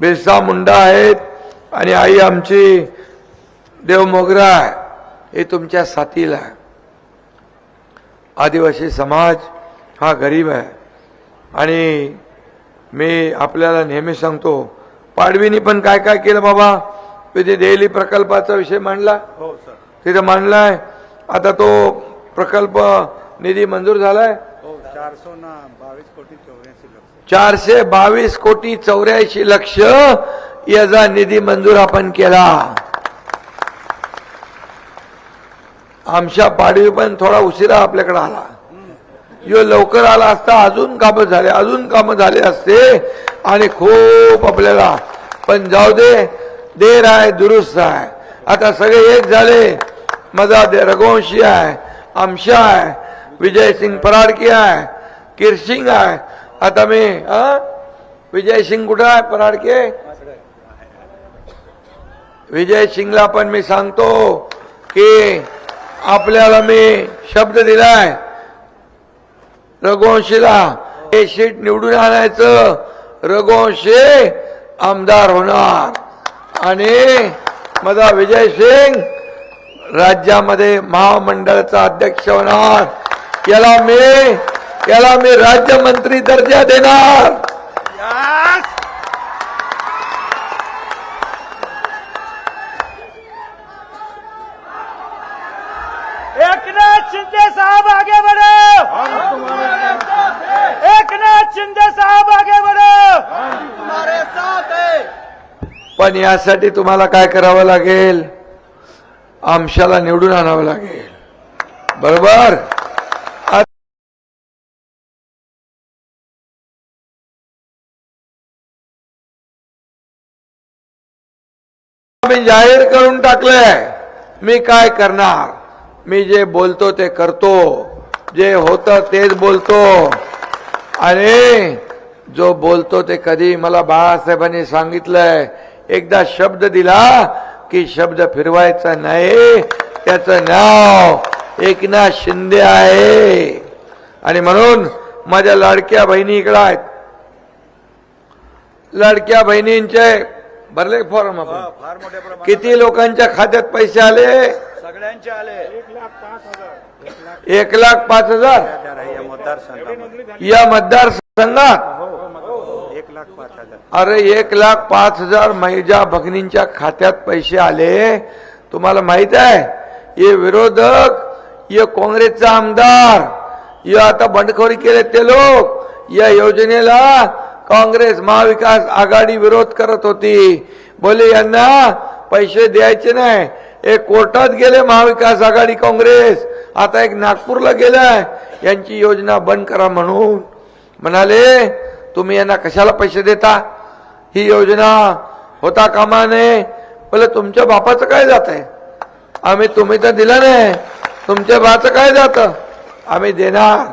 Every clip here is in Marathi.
बिरसा मुंडा आहेत आणि आई आमची देव मोगरा आहे हे तुमच्या साथीला आहे. आदिवासी समाज हा गरीब आहे. आणि मी आपल्याला नेहमी सांगतो पाडवीनी पण काय काय केलं बाबा? तिथे देहली प्रकल्पाचा विषय मांडला? हो सर. तिथे मांडलाय. आता तो प्रकल्प निधी मंजूर झालाय? हो चारशे ना बावीस कोटी चारशे बावीस कोटी चौऱ्याऐंशी लक्ष याचा निधी मंजूर आपण केला. आमच्या पाडवी पण थोडा उशिरा आपल्याकडे आला. यो लवकर आला असता अजून कामं झाले अजून कामं झाले असते आणि खूप आपल्याला. पण जाऊ दे देर आहे दुरुस्त आहे. आता सगळे एक झाले. माझा दे रघुवंशी आहे आमशा आहे विजय सिंग पराडकी आहे किरसिंग आहे आता मी हा? विजय सिंग कुठं आहे पराडके? विजय सिंगला पण मी सांगतो की आपल्याला मी शब्द दिलाय. रघुवंशीला हे सीट निवडून आणायचं. रघुवंशी आमदार होणार. आणि माझा विजय सिंग राज्यामध्ये महामंडळाचा अध्यक्ष होणार. याला मी याला मी राज्यमंत्री दर्जा देणार. एकनाथ शिंदे साहब आगे बढ़ो। एकनाथ शिंदे साहब आगे बढ़ो। पण यासाठी तुम्हाला काय करावं लागेल? आमशाला निवडून आणावं लागेल. बरोबर? मी जाहीर करून टाकलंय. मी काय करणार? मी जे बोलतो ते करतो. जे होतं तेच बोलतो. आणि जो बोलतो ते कधी मला बाळासाहेबांनी सांगितलंय. एकदा शब्द दिला की शब्द फिरवायचा नाही. त्याचं नाव एकनाथ शिंदे आहे. आणि म्हणून माझ्या लाडक्या बहिणी इकडं आहेत. लाडक्या बहिणींचे भरले फॉर्म आपण. फार मोठ्या प्रमाणात किती लोकांच्या खात्यात पैसे आले? सगळ्यांचे आले. एक लाख पाच हजार. या मतदारसंघामध्ये. या मतदारसंघात? हो एक लाख पाच हजार. अरे एक लाख पाच हजार महिला भगिनींच्या खात्यात पैसे आले. तुम्हाला माहीत आहे हे विरोधक ये काँग्रेसचा आमदार ये आता बंडखोरी केले ते लोक. या योजनेला काँग्रेस महाविकास आघाडी विरोध करत होती. बोले यांना पैसे द्यायचे नाही. एक कोर्टात गेले महाविकास आघाडी काँग्रेस. आता एक नागपूरला गेलाय. यांची योजना बंद करा म्हणून. म्हणाले तुम्ही यांना कशाला पैसे देता? ही योजना होता कामा नये. बोले तुमच्या बापाचं काय जात आहे आम्ही तुम्ही तर दिलं नाही. तुमच्या बाचं काय जात? आम्ही देणार.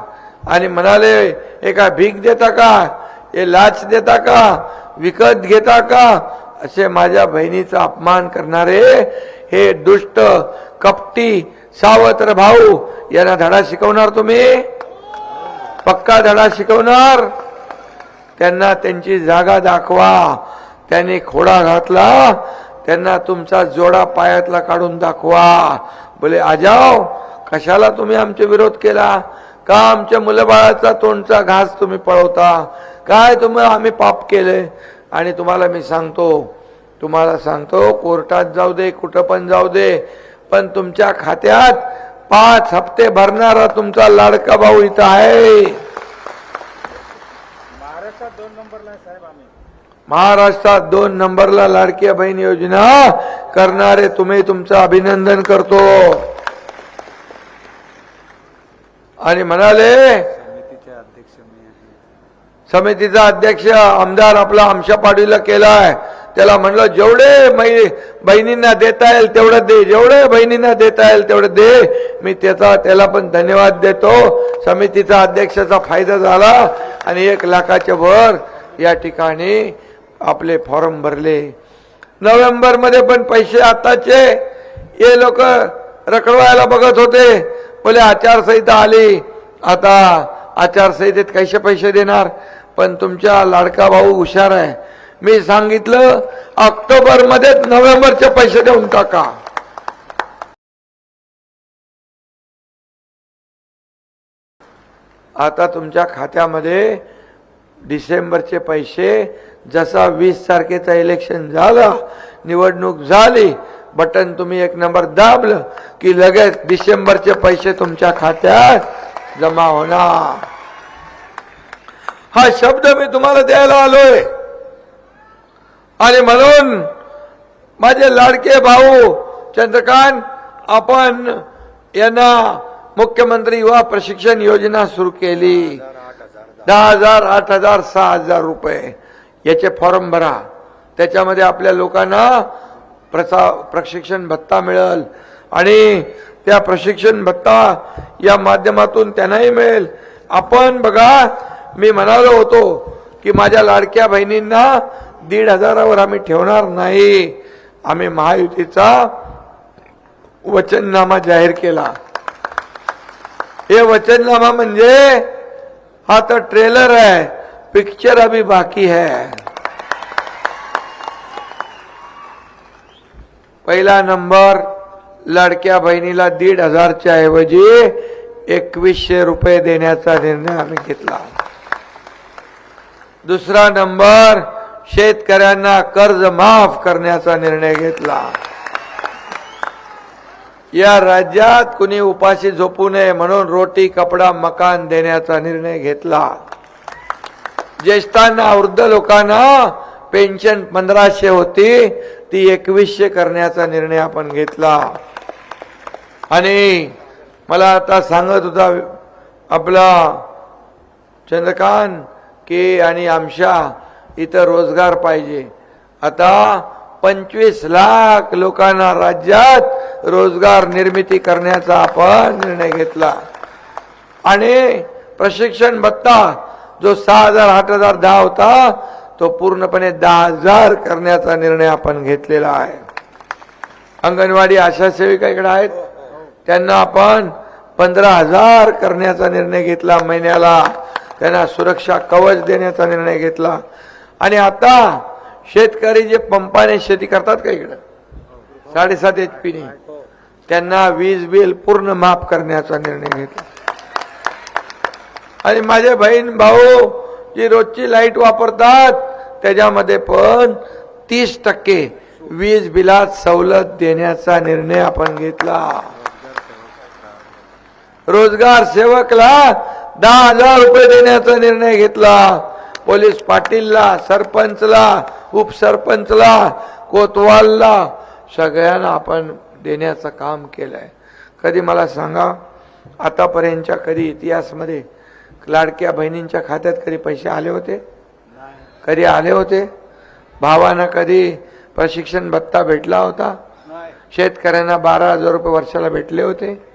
आणि म्हणाले एका भीक देता का? हे लाच देता का? विकत घेता का? असे माझ्या बहिणीचा अपमान करणारे हे दुष्ट कपटी सावत्र भाऊ यांना धडा शिकवणार तुम्ही? पक्का धडा शिकवणार? त्यांना त्यांची जागा दाखवा. त्यांनी खोडा घातला. त्यांना तुमचा जोडा पायातला काढून दाखवा. बोले आजाव कशाला तुम्ही आमचे विरोध केला? का आमच्या मुलबाळाचा तोंडचा घास तुम्ही पळवता? काय तुम्ही आम्ही पाप केले? आणि तुम्हाला मी सांगतो तुम्हाला सांगतो कोर्टात जाऊ दे कुठं पण जाऊ दे पण तुमच्या खात्यात पाच हप्ते भरणारा तुमचा लाडका भाऊ इथं आहे. महाराष्ट्रात दोन नंबरला साहेब आम्ही. महाराष्ट्रात दोन नंबरला लाडक्या बहीण योजना करणारे तुम्ही तुमचं अभिनंदन करतो. आणि म्हणाले समितीचे अध्यक्ष मी आहे समितीचा अध्यक्ष आमदार आपला आमशा पाडवीला आहे त्याला म्हणलं जेवढे मै- बहिणींना देता येईल तेवढं दे. जेवढे बहिणींना देता येईल तेवढं दे. मी त्याचा त्याला पण धन्यवाद देतो. समितीचा अध्यक्षाचा फायदा झाला आणि एक लाखाच्या वर या ठिकाणी आपले फॉर्म भरले. नोव्हेंबरमध्ये पण पैसे आताचे. हे लोक रखडवायला बघत होते. बोले आचारसंहिता आली. आता आचारसंहितेत कैसे पैसे देणार? पण तुमच्या लाडका भाऊ हुशार आहे. मी सांगितलं ऑक्टोबर मध्येच नोव्हेंबरचे पैसे देऊन टाका. आता तुमच्या खात्यामध्ये डिसेंबरचे पैसे जसा वीस तारखेचा इलेक्शन झाला निवडणूक झाली बटन तुम्ही एक नंबर दाबलं की लगेच डिसेंबरचे पैसे तुमच्या खात्यात जमा होणार हा शब्द मी तुम्हाला द्यायला आलोय. आणि म्हणून माझे लाडके भाऊ चंद्रकांत आपण यांना मुख्यमंत्री युवा प्रशिक्षण योजना सुरू केली. दहा हजार आठ हजार सहा हजार रुपये. याचे फॉर्म भरा. त्याच्यामध्ये आपल्या लोकांना प्रसा प्रशिक्षण भत्ता मिळेल. आणि त्या प्रशिक्षण भत्ता या माध्यमातून त्यांनाही मिळेल. आपण बघा मी म्हणालो होतो की माझ्या लाडक्या बहिणींना दीड हजारावर आम्ही ठेवणार नाही. आम्ही महायुतीचा वचननामा जाहीर केला. हे वचननामा म्हणजे हा तर ट्रेलर आहे पिक्चर अभी बाकी है. पहिला नंबर लाडक्या बहिणीला दीड हजारच्या ऐवजी एकवीसशे रुपये देण्याचा निर्णय आम्ही घेतला. दुसरा नंबर शेतकऱ्यांना कर्ज माफ करण्याचा निर्णय घेतला. या राज्यात कुणी उपाशी झोपू नये म्हणून रोटी कपडा मकान देण्याचा निर्णय घेतला. ज्येष्ठांना वृद्ध लोकांना पेन्शन पंधराशे होती ती एकवीसशे करण्याचा निर्णय आपण घेतला. आणि मला आता सांगत होता आपला चंद्रकांत के आणि आमशा इथं रोजगार पाहिजे. आता पंचवीस लाख लोकांना राज्यात रोजगार निर्मिती करण्याचा आपण निर्णय घेतला. आणि प्रशिक्षण भत्ता जो सहा हजार आठ हजार दहा होता तो पूर्णपणे दहा हजार करण्याचा निर्णय आपण घेतलेला आहे. अंगणवाडी आशा सेविका इकडे आहेत. त्यांना आपण पंधरा हजार करण्याचा निर्णय घेतला महिन्याला. त्यांना सुरक्षा कवच देण्याचा निर्णय घेतला. आणि आता शेतकरी जे पंपाने शेती करतात का इकडं? साडेसात एच पीने त्यांना वीज बिल पूर्ण माफ करण्याचा निर्णय घेतला. आणि माझे बहीण भाऊ जी रोजची लाइट वापरतात त्याच्यामध्ये पण तीस टक्के वीज बिलात सवलत देण्याचा निर्णय आपण घेतला. रोजगार सेवकला दहा हजार रुपये देण्याचा निर्णय घेतला. पोलीस पाटीलला सरपंचला उपसरपंचला कोतवालला सगळ्यांना आपण देण्याचं काम केलंय. कधी मला सांगा आतापर्यंतच्या कधी इतिहासमध्ये लाडक्या बहिणींच्या खात्यात कधी पैसे आले होते? कधी आले होते? भावानं कधी प्रशिक्षण भत्ता भेटला होता? शेतकऱ्यांना बारा हजार रुपये वर्षाला भेटले होते?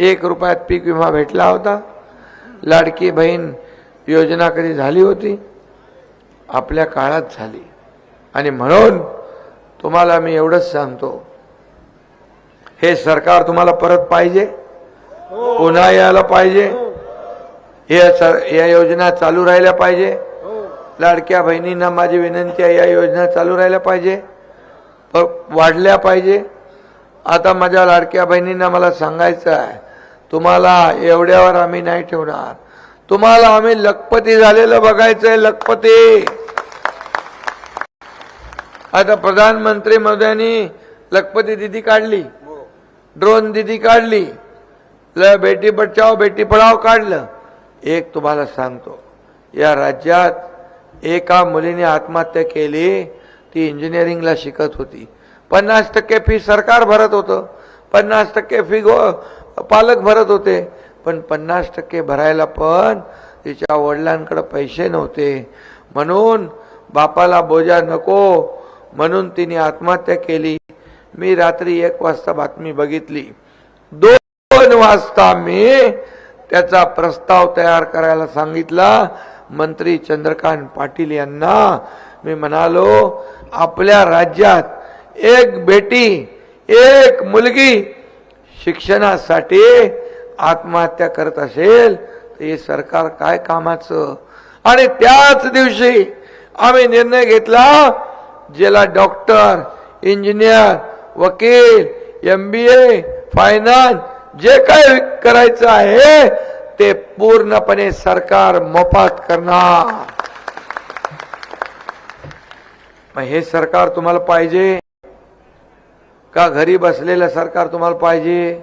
एक रुपयात पीक विमा भेटला होता. लाडकी बहीण योजना कधी झाली होती? आपल्या काळात झाली. आणि म्हणून तुम्हाला मी एवढंच सांगतो. हे सरकार तुम्हाला परत पाहिजे? पुन्हा यायला पाहिजे? या सर या योजना चालू राहिल्या पाहिजे? लाडक्या बहिणींना माझी विनंती आहे या योजना चालू राहिल्या पाहिजे? वाढल्या पाहिजे? आता माझ्या लाडक्या बहिणींना मला सांगायचं आहे तुम्हाला एवढ्यावर आम्ही नाही ठेवणार. तुम्हाला आम्ही लखपती झालेलं बघायचंय लखपती. आता प्रधानमंत्री मोद्यांनी लखपती दिदी काढली. ड्रोन दिदी काढली. ल बेटी बचाव बेटी पढाव काढलं. एक तुम्हाला सांगतो या राज्यात एका मुलीने आत्महत्या केली ती इंजिनिअरिंगला शिकत होती. पन्नास टक्के फी सरकार भरत होतं. पन्नास टक्के फी गो पालक भरत होते. पण पन्नास टक्के भरायला पण तिच्या वडिलांकडे पैसे नव्हते. म्हणून बापाला बोजा नको. म्हणून तिने आत्महत्या केली. मी रात्री एक वाजता बातमी बघितली. दोन वाजता मी त्याचा प्रस्ताव तयार करायला सांगितला. मंत्री चंद्रकांत पाटील यांना. मी म्हणालो आपल्या राज्यात एक बेटी एक मुलगी शिक्षणासाठी आत्महत्या करत असेल तर हे सरकार काय कामाचं? आणि त्याच दिवशी आम्ही निर्णय घेतला ज्याला डॉक्टर इंजिनियर वकील एम बी ए फायनान्स जे काय करायचं आहे ते पूर्णपणे सरकार मफात करणार. हे सरकार तुम्हाला पाहिजे. का घरी बसलेलं सरकार तुम्हाला पाहिजे?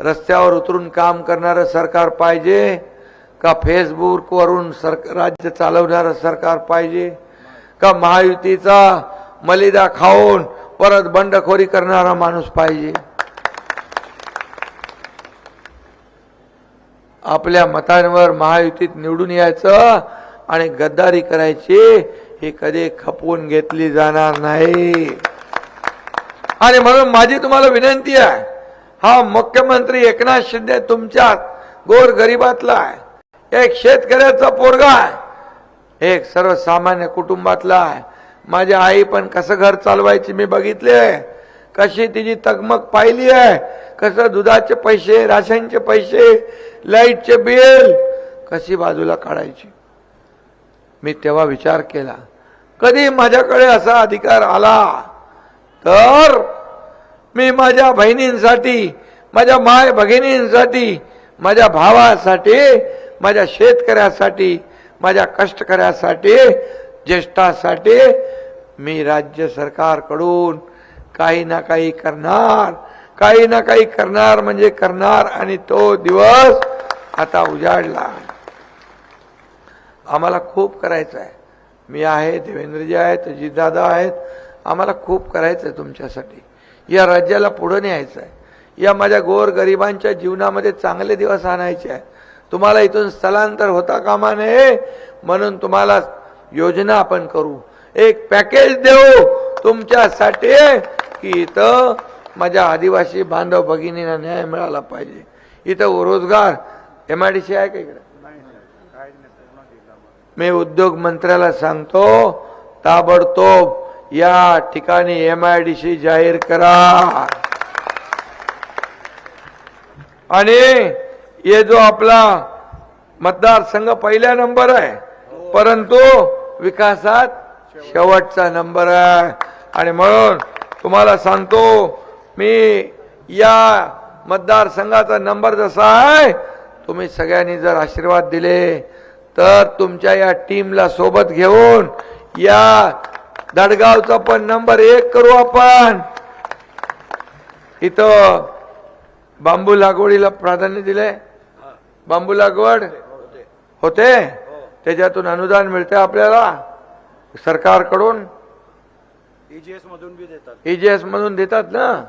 रस्त्यावर उतरून काम करणारं सरकार पाहिजे? का फेसबुकवरून सर राज्य चालवणारं सरकार पाहिजे? का महायुतीचा मलिदा खाऊन परत बंडखोरी करणारा माणूस पाहिजे? आपल्या मतांवर महायुतीत निवडून यायचं आणि गद्दारी करायची ही कधी खपवून घेतली जाणार नाही. आणि म्हणून माझी तुम्हाला विनंती आहे हा मुख्यमंत्री एकनाथ शिंदे तुमच्या गोर गरिबातला आहे. एक शेतकऱ्याचा पोरगा आहे. एक सर्वसामान्य कुटुंबातला आहे. माझी आई पण कसं घर चालवायची मी बघितले. कशी तिची तगमग पाहिली आहे. कसं दुधाचे पैसे राशनचे पैसे लाईटचे बिल कशी बाजूला काढायची? मी तेव्हा विचार केला. कधी माझ्याकडे असा अधिकार आला? तर मी माझ्या बहिणींसाठी माझ्या माय भगिनींसाठी माझ्या भावासाठी माझ्या शेतकऱ्यासाठी माझ्या कष्टकऱ्यासाठी ज्येष्ठासाठी मी राज्य सरकारकडून काही ना काही करणार काही ना काही करणार म्हणजे करणार आणि तो दिवस आता उजाडला. आम्हाला खूप करायचं आहे मी आहे देवेंद्रजी आहेत अजितदादा आहेत आम्हाला खूप करायचं आहे तुमच्यासाठी. या राज्याला पुढं न्यायचं आहे या माझ्या गोर गरिबांच्या जीवनामध्ये चांगले दिवस आणायचे आहे तुम्हाला इथून स्थलांतर होता कामा नये म्हणून तुम्हाला योजना आपण करू. एक पॅकेज देऊ तुमच्यासाठी की इथं माझ्या आदिवासी बांधव भगिनींना न्याय मिळाला पाहिजे. इथं रोजगार एम आय डी सी आहे का इकडे? नाही नाही मी उद्योग मंत्र्याला सांगतो ताबडतोब या ठिकाणी एम आय डी सी जाहीर करा. आणि ये जो आपला मतदारसंघ पहिला नंबर आहे परंतु विकासात शेवटचा नंबर आहे. आणि म्हणून तुम्हाला सांगतो मी या मतदारसंघाचा नंबर जसा आहे तुम्ही सगळ्यांनी जर आशीर्वाद दिले तर तुमच्या या टीमला सोबत घेऊन या दडगावचा पण नंबर एक करू आपण. इथं बांबू लागवडीला प्राधान्य दिलंय. बांबू लागवड होते. त्याच्यातून अनुदान मिळते आपल्याला. सरकारकडून. ईजीएस मधून बी देतात. एजीएस मधून देतात ना?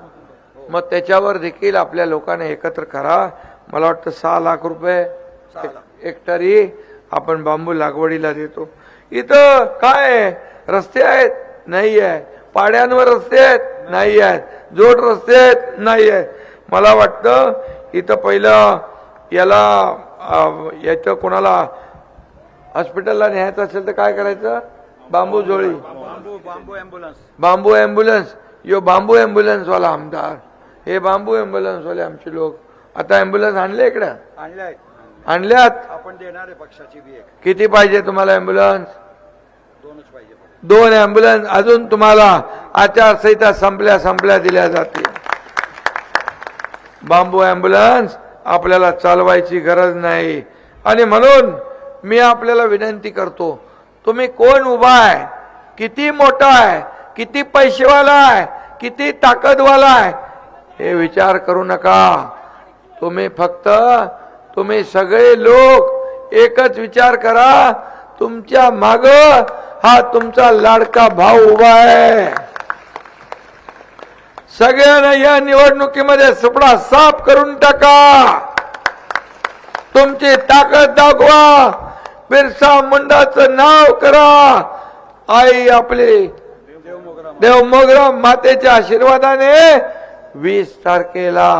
मग त्याच्यावर देखील आपल्या लोकांना एकत्र करा. मला वाटतं सहा लाख रुपये हेक्टरी आपण बांबू लागवडीला देतो. इथं काय? रस्ते आहेत नाही आहे पाड्यांवर रस्ते आहेत नाही आहेत. जोड रस्ते आहेत नाही आहेत. मला वाटतं इथं पहिलं याला याचं कोणाला हॉस्पिटलला न्यायचं असेल तर काय करायचं? Bamboo जोळी bamboo bamboo ambulance bamboo ambulance. यो बांबू ॲम्ब्युलन्स वाला आमदार. हे बांबू ॲम्ब्युलन्स वाले आमचे लोक. आता ॲम्ब्युलन्स आणले इकडं? आणले आहेत. आणल्यात? आपण देणार आहे पक्षाची किती पाहिजे तुम्हाला ॲम्ब्युलन्स. दोन ॲम्ब्युलन्स अजून तुम्हाला आचारसंहिता संपल्या संपल्या दिल्या जातील. बांबू ॲम्ब्युलन्स आपल्याला चालवायची गरज नाही. आणि म्हणून मी आपल्याला विनंती करतो तुम्ही कोण उभा आहे किती मोठा आहे किती पैसेवाला आहे किती ताकदवाला आहे हे विचार करू नका. तुम्ही फक्त तुम्ही सगळे लोक एकच विचार करा. तुमच्या माग हा तुमचा लाडका भाऊ उभा आहे. सगळ्यांना या निवडणुकीमध्ये सुपडा साफ करून टाका. तुमची ताकद दाखवा. बिरसा मुंडाचं नाव करा. आई आपली देव मोगरा मातेच्या आशीर्वादाने वीस तारखेला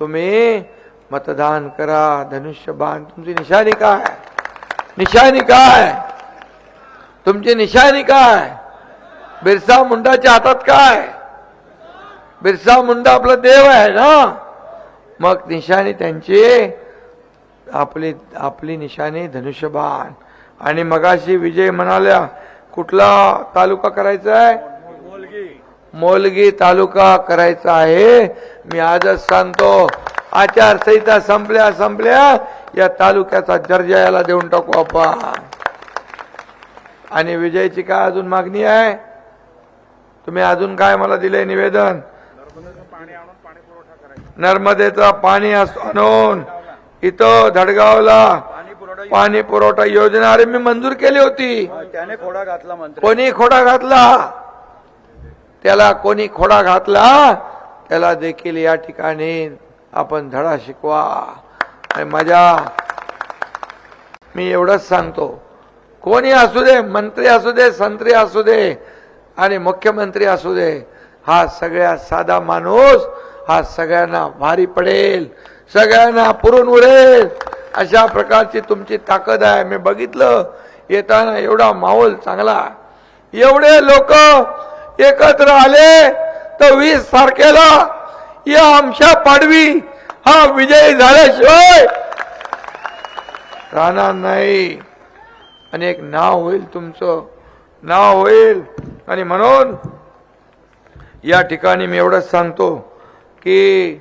तुम्ही मतदान करा. धनुष्यबाण तुमची निशाणी काय? निशाणी काय? तुमची निशाणी काय? बिरसा मुंडाच्या हातात काय? बिरसा मुंडा आपला देव आहे ना? मग निशाणी त्यांची आपली आपली निशाणी धनुष्यबाण. आणि मगाशी विजय म्हणाल्या कुठला तालुका करायचा आहे? मोलगी तालुका करायचा आहे. मी आजच सांगतो आचारसंहिता संपल्या संपल्या या तालुक्याचा दर्जा याला देऊन टाकू आपण. आणि विजयची काय अजून मागणी आहे? तुम्ही अजून काय मला दिले निवेदन? नर्मदेचं पाणी आणून इथं धडगावला पाणी पुरवठा योजना अरे मी मंजूर केली होती. त्याने खोडा घातला कोणी खोडा घातला? त्याला कोणी खोडा घातला? त्याला देखील या ठिकाणी आपण धडा शिकवा. आणि माझ्या मी एवढंच सांगतो. कोणी असू दे मंत्री असू दे संत्री असू दे आणि मुख्यमंत्री असू दे हा सगळ्यात साधा माणूस हा सगळ्यांना भारी पडेल सगळ्यांना पुरून उरेल अशा प्रकारची तुमची ताकद आहे. मी बघितलं येताना एवढा माहोल चांगला. एवढे लोक एकत्र आले तर वीस तारखेला या आमच्या पाडवी हा विजय झाल्याशिवाय राहणार नाही. आणि एक नाव होईल तुमचं. नाव होईल. आणि म्हणून या ठिकाणी मी एवढंच सांगतो की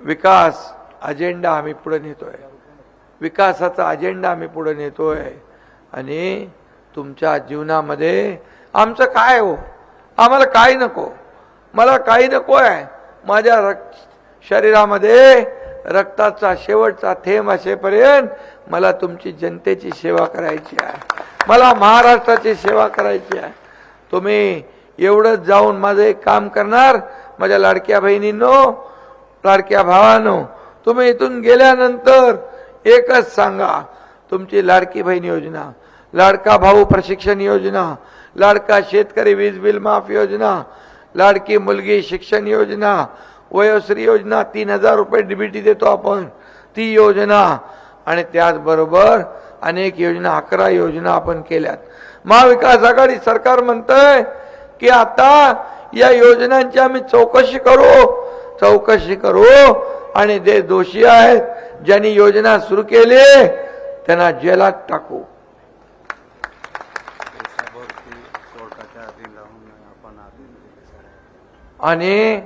विकास अजेंडा आम्ही पुढे नेतोय. विकासाचा अजेंडा आम्ही पुढे नेतोय. आणि तुमच्या जीवनामध्ये आमचं काय हो? आम्हाला काय नको. मला काही नको आहे. माझ्या रक्त शरीरामध्ये रक्ताचा शेवटचा थेंब असेपर्यंत मला तुमची जनतेची सेवा करायची आहे. मला महाराष्ट्राची सेवा करायची आहे. तुम्ही एवढंच जाऊन माझं एक काम करणार. माझ्या लाडक्या बहिणींनो लाडक्या भावानो तुम्ही इथून गेल्यानंतर एकच सांगा. तुमची लाडकी बहीण योजना लाडका भाऊ प्रशिक्षण योजना लाडका शेतकरी वीज बिल माफ योजना लाडकी मुलगी शिक्षण योजना वयोश्री योजना तीन हजार रुपये डीबीटी देतो आपण. ती योजना आणि त्याचबरोबर अनेक योजना अकरा योजना आपण केल्यात. महाविकास आघाडी सरकार म्हणतंय की आता या योजनांची आम्ही चौकशी करू चौकशी करू आणि जे दोषी आहेत ज्यांनी योजना सुरू केली त्यांना जेलात टाकू. आणि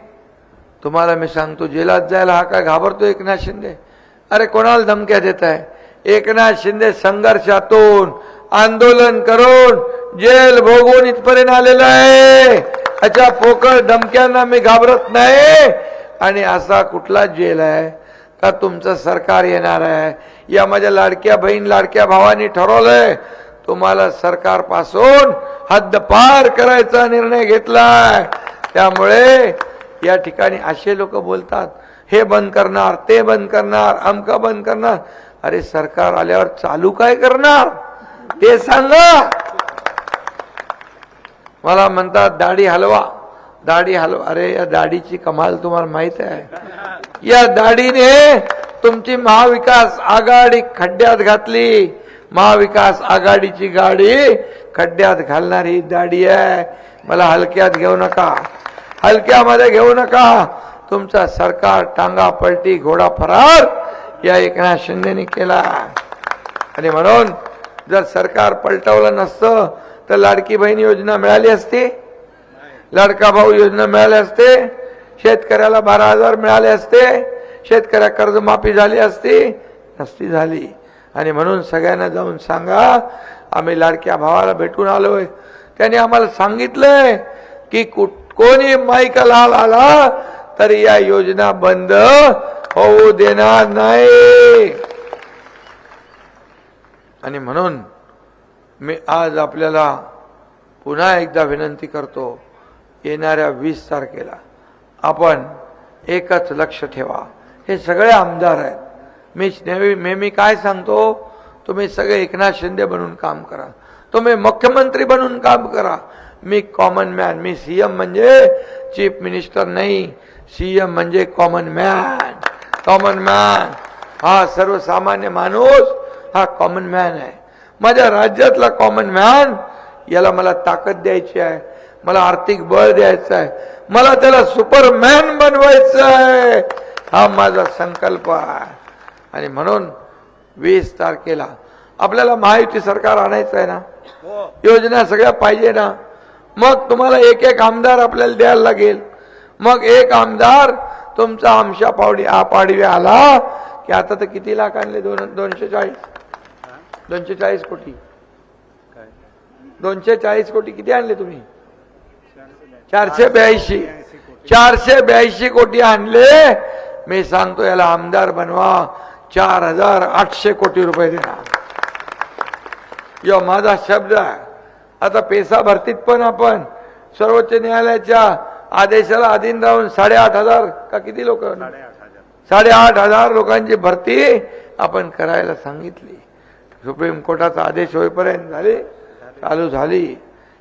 तुम्हाला मी सांगतो जेलात जायला हा काय घाबरतो एकनाथ शिंदे? अरे कोणाला धमक्या देत आहे एकनाथ शिंदे संघर्षातून आंदोलन करून जेल भोगून इथपर्यंत आलेला आहे. अशा पोकळ धमक्यांना मी घाबरत नाही. आणि असा कुठला जेल आहे? का तुमचं सरकार येणार आहे? या माझ्या लाडक्या बहीण लाडक्या भावानी ठरवलंय. तुम्हाला सरकारपासून हद्दपार करायचा निर्णय घेतलाय. त्यामुळे या ठिकाणी असे लोक बोलतात हे बंद करणार ते बंद करणार अमका बंद करणार. अरे सरकार आल्यावर चालू काय करणार? ते सांगा. मला म्हणतात दाढी हलवा दाढी हलवा. अरे या दाढीची कमाल तुम्हाला माहीत आहे. या दाढीने तुमची महाविकास आघाडी खड्ड्यात घातली. महाविकास आघाडीची गाडी खड्ड्यात घालणारी दाढी आहे. मला हलक्यात घेऊ नका. हलक्यामध्ये घेऊ नका. तुमचा सरकार टांगा पलटी घोडा फरार या एकनाथ शिंदेने केला. आणि म्हणून जर सरकार पलटवलं नसतं तर लाडकी बहीण योजना मिळाली असती? लाडका भाऊ योजना मिळाली असते? शेतकऱ्याला बारा हजार मिळाले असते? शेतकऱ्या कर्जमाफी झाली असती? नसती झाली. आणि म्हणून सगळ्यांना जाऊन सांगा आम्ही लाडक्या भावाला भेटून आलोय. त्याने आम्हाला सांगितलंय की कुठ कोणी माईकलाल आला तरी या योजना बंद होऊ देणार नाही. आणि म्हणून मी आज आपल्याला पुन्हा एकदा विनंती करतो येणाऱ्या वीस तारखेला आपण एकच लक्ष ठेवा. हे सगळे आमदार आहेत. मी नेहमी नेहमी काय सांगतो तुम्ही सगळे एकनाथ शिंदे बनून काम करा. तुम्ही मुख्यमंत्री बनून काम करा. मी कॉमन मॅन मी सीएम म्हणजे चीफ मिनिस्टर नाही. सीएम म्हणजे कॉमन मॅन कॉमन मॅन हा सर्वसामान्य माणूस हा कॉमन मॅन आहे. माझ्या राज्यातला कॉमन मॅन याला मला ताकद द्यायची आहे. मला आर्थिक बळ द्यायचं आहे. मला त्याला सुपरमॅन बनवायचं आहे. हा माझा संकल्प आहे. आणि म्हणून वीस तारखेला आपल्याला महायुती सरकार आणायचं आहे ना? हो. योजना सगळ्या पाहिजे ना? मग तुम्हाला एक एक आमदार आपल्याला द्यायला लागेल. मग एक आमदार तुमचा आमशा पावडी आ आला की आता तर किती लाख आणले? दोन दोनशे चाळीस दोनशे चाळीस कोटी. दोनशे चाळीस कोटी किती आणले तुम्ही? चारशे ब्याऐंशी. चारशे ब्याऐंशी कोटी आणले. मी सांगतो याला आमदार बनवा. चार हजार आठशे कोटी रुपये देणार. यो माझा शब्द आहे. आता पेसा भरतीत पण आपण. सर्वोच्च न्यायालयाच्या आदेशाला अधीन राहून साडेआठ हजार का किती लोक? साडेआठ हजार. साडेआठ हजार लोकांची भरती आपण करायला सांगितली. सुप्रीम कोर्टाचा आदेश होईपर्यंत झाली चालू झाली.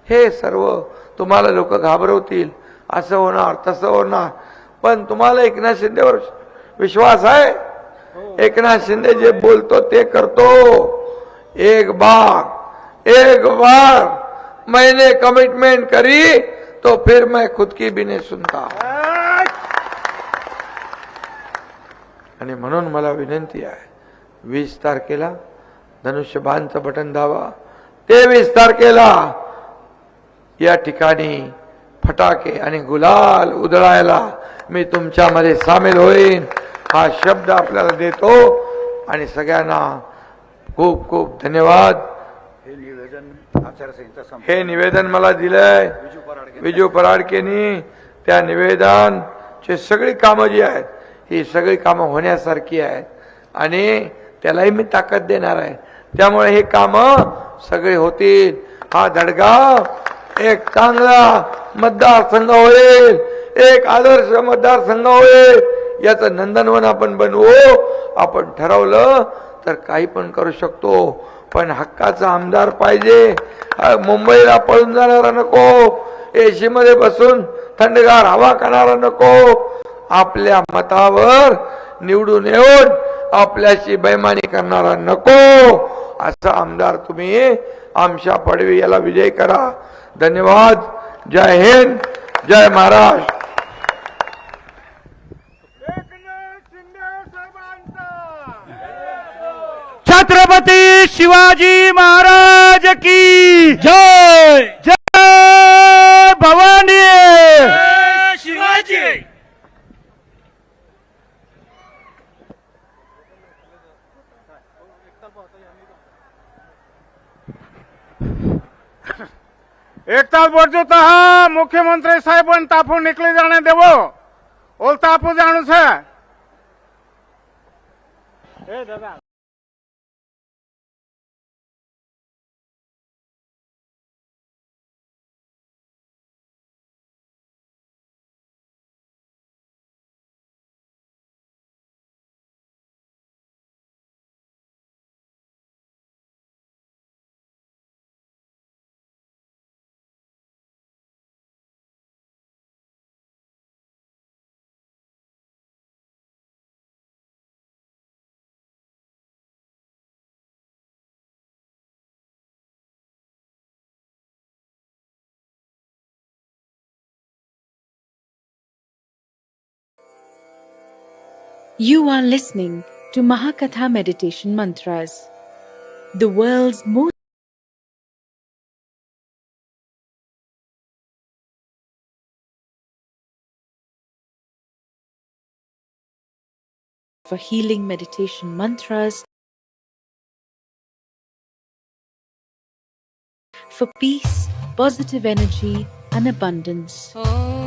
हे सर्व तुम्हाला लोक घाबरवतील. असं होणार तसं होणार. पण तुम्हाला एकनाथ शिंदेवर विश्वास आहे? एकनाथ शिंदे जे बोलतो ते करतो. एक बार एक बार. मैंने कमिटमेंट करी तो फिर मैं खुद की भी नहीं सुनता। आणि म्हणून मला विनंती आहे वीस तारखेला धनुष्यबाणचं बटन दावा तेवीस तारखेला या ठिकाणी फटाके आणि गुलाल उधळायला मी तुमच्यामध्ये सामील होईन. हा शब्द आपल्याला देतो. आणि सगळ्यांना खूप खूप धन्यवाद. हे निवेदन मला दिलंय. विजू पराडकेनी त्या निवेदनची सगळी कामं जी आहेत ही सगळी कामं होण्यासारखी आहेत आणि त्यालाही मी ताकद देणार आहे. त्यामुळे हे कामं सगळे होतील. हा धडगाव एक चांगला मतदारसंघ होईल. एक आदर्श मतदारसंघ होईल. याचं नंदनवन आपण बनवू. आपण ठरवलं तर काही पण करू शकतो. पण हक्काचा आमदार पाहिजे. मुंबईला पळून जाणारा नको. एसी मध्ये बसून थंडगार हवा करणारा नको. आपल्या मतावर निवडून येऊन आपल्याशी बैमानी करणारा नको. असा आमदार तुम्ही आमशा पडवी याला विजय करा. धन्यवाद. जय हिंद. जय महाराष्ट्र एकनाथ शिंदे साहेबांचा छत्रपती शिवाजी महाराज की जय! जय भवानी! शिवाजी! एक तास बोलतो तो हा मुख्यमंत्री साहेब तापू निकले जाने देवो. ओल तापू जाणू से You are listening to Mahakatha Meditation Mantras, the world's most for healing meditation mantras for peace, positive energy, and abundance. Oh.